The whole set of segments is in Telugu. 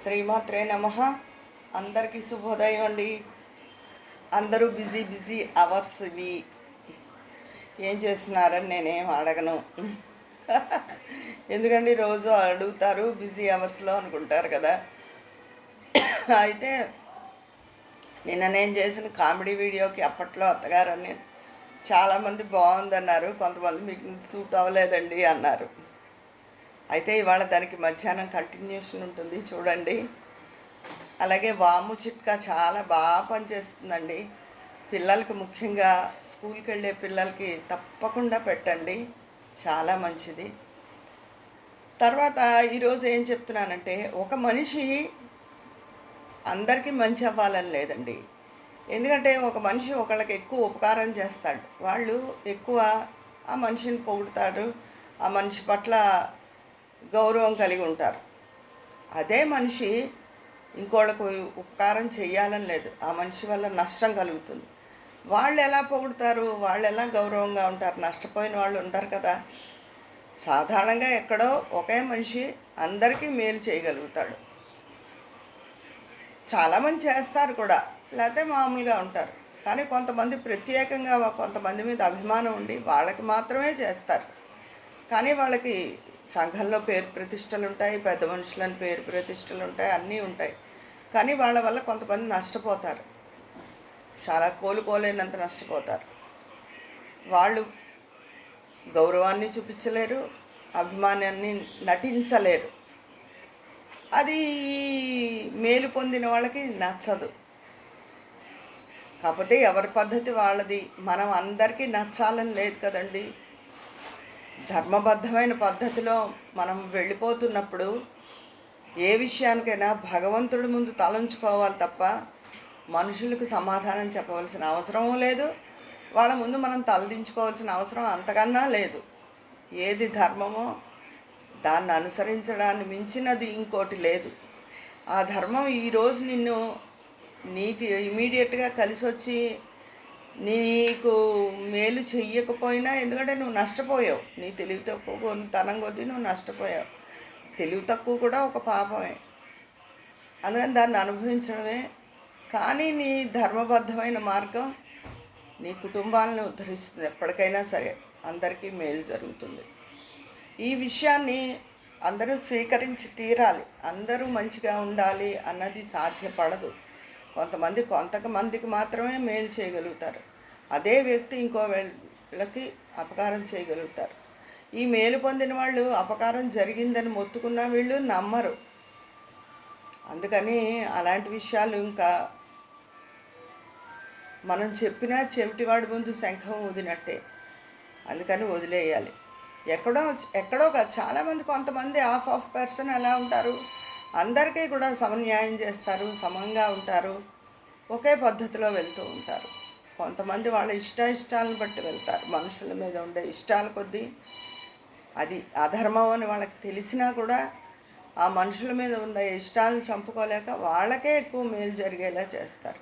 శ్రీమాత్రే నమ. అందరికీ శుభోదయం అండి. అందరూ బిజీ బిజీ అవర్స్ ఇవి. ఏం చేస్తున్నారని నేనేం అడగను. ఎందుకండి రోజు అడుగుతారు బిజీ అవర్స్లో అనుకుంటారు కదా. అయితే నిన్న నేను చేసిన కామెడీ వీడియోకి అప్పట్లో అత్తగారని చాలామంది బాగుందన్నారు కొంతమంది మీకు సూట్ అవ్వలేదండి అన్నారు. అయితే ఇవాళ దానికి మధ్యాహ్నం కంటిన్యూషన్ ఉంటుంది చూడండి. అలాగే వాము చిట్కా చాలా బాగా పనిచేస్తుందండి. పిల్లలకి ముఖ్యంగా స్కూల్కి వెళ్ళే పిల్లలకి తప్పకుండా పెట్టండి చాలా మంచిది. తర్వాత ఈరోజు ఏం చెప్తున్నానంటే ఒక మనిషి అందరికీ మంచి అవ్వాలని లేదండి. ఎందుకంటే ఒక మనిషి ఒకళ్ళకి ఎక్కువ ఉపకారం చేస్తాడు. వాళ్ళు ఎక్కువ ఆ మనిషిని పొగుడుతారు ఆ మనిషి పట్ల గౌరవం కలిగి ఉంటారు. అదే మనిషి ఇంకోళ్ళకు ఉపకారం చేయాలని లేదు. ఆ మనిషి వల్ల నష్టం కలుగుతుంది. వాళ్ళు ఎలా పొగుడతారు? వాళ్ళు ఎలా గౌరవంగా ఉంటారు? నష్టపోయిన వాళ్ళు ఉంటారు కదా. సాధారణంగా ఎక్కడో ఒకే మనిషి అందరికీ మేలు చేయగలుగుతాడు. చాలామంది చేస్తారు కూడా. లేకపోతే మామూలుగా ఉంటారు. కానీ కొంతమంది ప్రత్యేకంగా కొంతమంది మీద అభిమానం ఉండి వాళ్ళకి మాత్రమే చేస్తారు. కానీ వాళ్ళకి సంఘంలో పేరు ప్రతిష్టలు ఉంటాయి పెద్ద మనుషులని పేరు ప్రతిష్టలు ఉంటాయి అన్నీ ఉంటాయి. కానీ వాళ్ళ వల్ల కొంతమంది నష్టపోతారు. చాలా కోలుకోలేనంత నష్టపోతారు. వాళ్ళు గౌరవాన్ని చూపించలేరు అభిమానాన్ని నటించలేరు. అది మేలు పొందిన వాళ్ళకి నచ్చదు. కాకపోతే ఎవరి పద్ధతి వాళ్ళది? మనం అందరికీ నచ్చాలని లేదు కదండి. ధర్మబద్ధమైన పద్ధతిలో మనం వెళ్ళిపోతున్నప్పుడు ఏ విషయానికైనా భగవంతుడి ముందు తలంచుకోవాలి తప్ప మనుషులకు సమాధానం చెప్పవలసిన అవసరం లేదు. వాళ్ళ ముందు మనం తలదించుకోవాల్సిన అవసరం అంతకన్నా లేదు. ఏది ధర్మమో దాన్ని అనుసరించడాన్ని మించినది ఇంకోటి లేదు. ఆ ధర్మం ఈరోజు నిన్ను నీకు ఇమీడియట్గా కలిసి వచ్చి నీకు మేలు చెయ్యకపోయినా ఎందుకంటే నువ్వు నష్టపోయావు. నీ తెలివి తక్కువ తనం కొద్దీ నువ్వు నష్టపోయావు. తెలివి తక్కువ కూడా ఒక పాపమే. అందుకని దాన్ని అనుభవించడమే. కానీ నీ ధర్మబద్ధమైన మార్గం నీ కుటుంబాలను ఉద్ధరిస్తుంది ఎప్పటికైనా సరే. అందరికీ మేలు జరుగుతుంది. ఈ విషయాన్ని అందరూ స్వీకరించి తీరాలి. అందరూ మంచిగా ఉండాలి అన్నది సాధ్యపడదు. కొంతమంది కొంతమందికి మాత్రమే మేలు చేయగలుగుతారు. అదే వ్యక్తి ఇంకో వీళ్ళకి అపకారం చేయగలుగుతారు. ఈ మేలు పొందిన వాళ్ళు అపకారం జరిగిందని మొత్తుకున్న వీళ్ళు నమ్మరు. అందుకని అలాంటి విషయాలు ఇంకా మనం చెప్పినా చెవిటివాడి ముందు శంఖం వదినట్టే అందుకని వదిలేయాలి. ఎక్కడో ఎక్కడో చాలామంది కొంతమంది హాఫ్ ఆఫ్ పర్సన్ ఎలా ఉంటారు? అందరికీ కూడా సమన్యాయం చేస్తారు సమంగా ఉంటారు ఒకే పద్ధతిలో వెళ్తూ ఉంటారు. కొంతమంది వాళ్ళ ఇష్ట ఇష్టాలను బట్టి వెళ్తారు. మనుషుల మీద ఉండే ఇష్టాల కొద్దీ అది అధర్మం అని వాళ్ళకి తెలిసినా కూడా ఆ మనుషుల మీద ఉండే ఇష్టాలను చంపుకోలేక వాళ్ళకే ఎక్కువ మేలు జరిగేలా చేస్తారు.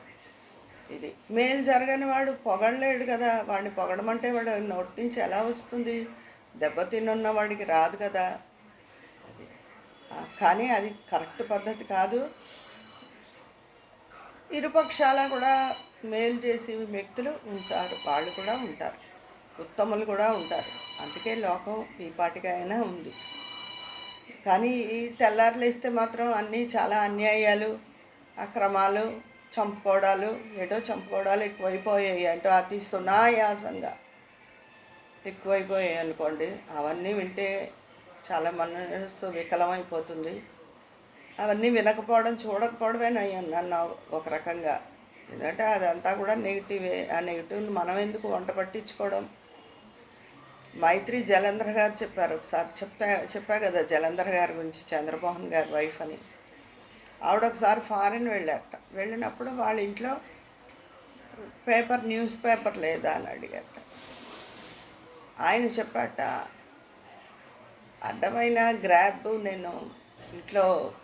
ఇది మేలు జరగని వాడు పొగడలేడు కదా. వాడిని పొగడమంటే వాడు నోటి నుంచి ఎలా వస్తుంది? దెబ్బతిన్నున్న వాడికి రాదు కదా. కానీ అది కరెక్ట్ పద్ధతి కాదు. ఇరుపక్షాల కూడా మేలు చేసే వ్యక్తులు ఉంటారు. వాళ్ళు కూడా ఉంటారు. ఉత్తములు కూడా ఉంటారు. అందుకే లోకం ఈపాటికైనా ఉంది. కానీ ఈ తెల్లారులేస్తే మాత్రం అన్నీ చాలా అన్యాయాలు అక్రమాలు చంపుకోవడాలు ఏటో చంపుకోవడాలు ఎక్కువైపోయాయి అంటూ అతి సునాయాసంగా ఎక్కువైపోయాయి అనుకోండి. అవన్నీ వింటే చాలా మనసు వికలమైపోతుంది అవన్నీ వినకపోవడం చూడకపోవడమే నన్ను ఒక రకంగా. ఎందుకంటే అదంతా కూడా నెగిటివే. ఆ నెగిటివ్ని మనం ఎందుకు వంట పట్టించుకోవడం? మైత్రి జలంధర్ గారు చెప్పారు. ఒకసారి చెప్తా చెప్పా కదా జలంధర్ గారి గురించి చంద్రమోహన్ గారి వైఫ్ అని. ఆవిడ ఒకసారి ఫారిన్ వెళ్ళారట. వెళ్ళినప్పుడు వాళ్ళ ఇంట్లో పేపర్ న్యూస్ పేపర్ లేదా అని అడిగారట. ఆయన చెప్పాట అడ్డమైన గ్రాబ్ నేను ఇంట్లో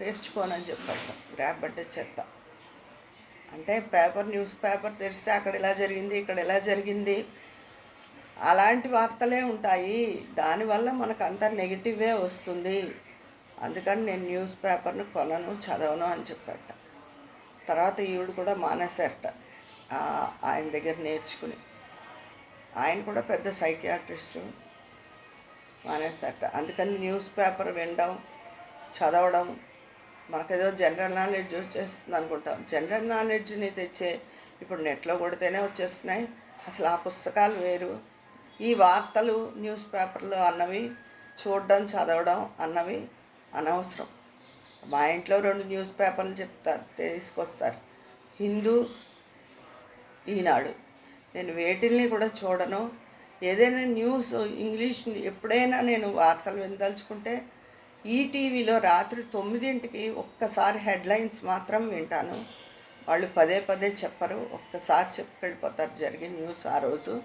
పేర్చుకోనని చెప్పాను గ్రాబ్ అంటే చెత్త. అంటే పేపర్ న్యూస్ పేపర్ తెరిస్తే అక్కడ ఇలా జరిగింది ఇక్కడ ఇలా జరిగింది. అలాంటి వార్తలే ఉంటాయి. దానివల్ల మనకు అంత నెగిటివే వస్తుంది. అందుకని నేను న్యూస్ పేపర్ను కొనను చదవను అని చెప్పాట. తర్వాత ఈవిడ కూడా మానేశారట ఆయన దగ్గర నేర్చుకుని. ఆయన కూడా పెద్ద సైకియాట్రిస్టు. మానేశారట. అందుకని న్యూస్ పేపర్ వినడం చదవడం మనకేదో జనరల్ నాలెడ్జ్ వచ్చేస్తుంది అనుకుంటాం. జనరల్ నాలెడ్జ్ని తెచ్చే ఇప్పుడు నెట్లో కొడితేనే వచ్చేస్తున్నాయి. అసలు ఆ పుస్తకాలు వేరు. ఈ వార్తలు న్యూస్ పేపర్లు అన్నవి చూడడం చదవడం అన్నవి అనవసరం. మా ఇంట్లో రెండు న్యూస్ పేపర్లు చెప్తారు తీసుకొస్తారు. హిందూ ఈనాడు. నేను వేటిల్ని కూడా చూడను. ఏదైనా న్యూస్ ఇంగ్లీష్ ఎప్పుడైనా నేను వార్తలు వినదలుచుకుంటే ఈటీవీలో రాత్రి తొమ్మిదింటికి ఒక్కసారి హెడ్లైన్స్ మాత్రం వింటాను. వాళ్ళు పదే పదే చెప్పరు ఒక్కసారి చెప్పుకెళ్ళిపోతారు జరిగిన న్యూస్ ఆ రోజు.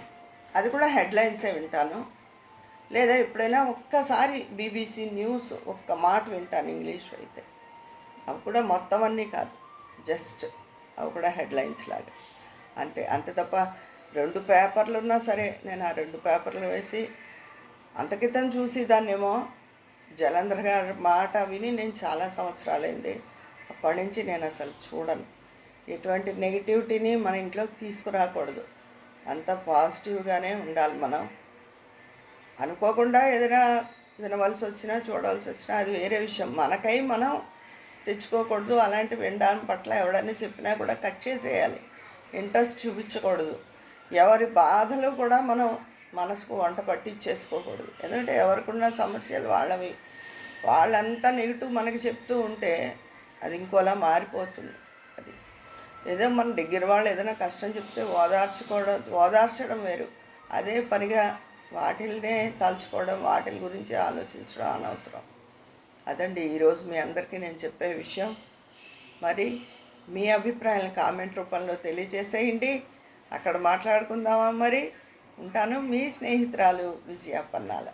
అది కూడా హెడ్లైన్సే వింటాను. లేదా ఎప్పుడైనా ఒక్కసారి బీబీసీ న్యూస్ ఒక్క మాట వింటాను ఇంగ్లీష్ అయితే. అవి కూడా మొత్తం అన్నీ కాదు జస్ట్ అవి కూడా హెడ్లైన్స్ లాగా. అంతే అంతే తప్ప రెండు పేపర్లు ఉన్నా సరే నేను ఆ రెండు పేపర్లు వేసి అంత క్రితం చూసి దాన్నేమో జలంధర్ గారి మాట విని నేను చాలా సంవత్సరాలైంది. అప్పటి నుంచి నేను అసలు చూడను. ఎటువంటి నెగిటివిటీని మన ఇంట్లోకి తీసుకురాకూడదు. అంత పాజిటివ్గానే ఉండాలి మనం. అనుకోకుండా ఏదైనా వినవలసి వచ్చినా చూడవలసి వచ్చినా అది వేరే విషయం. మనకై మనం తెచ్చుకోకూడదు. అలాంటి వినడాని పట్ల ఎవడైనా చెప్పినా కూడా కట్ చేసేయాలి. ఇంట్రెస్ట్ చూపించకూడదు. ఎవరి బాధలు కూడా మనం మనసుకు వంట పట్టించేసుకోకూడదు. ఎందుకంటే ఎవరికున్న సమస్యలు వాళ్ళవి. వాళ్ళంతా నెగిటివ్ మనకి చెప్తూ ఉంటే అది ఇంకోలా మారిపోతుంది. అది ఏదో మన దగ్గర వాళ్ళు ఏదైనా కష్టం చెప్తే ఓదార్చుకోవడం ఓదార్చడం వేరు. అదే పనిగా వాటిల్నే తలుచుకోవడం వాటి గురించి ఆలోచించడం అనవసరం. అదండి ఈరోజు మీ అందరికీ నేను చెప్పే విషయం. మరి మీ అభిప్రాయాలను కామెంట్ రూపంలో తెలియజేసేయండి. అక్కడ మాట్లాడుకుందామా మరి? ఉంటాను మీ స్నేహితురాలు విజయ పన్నాల.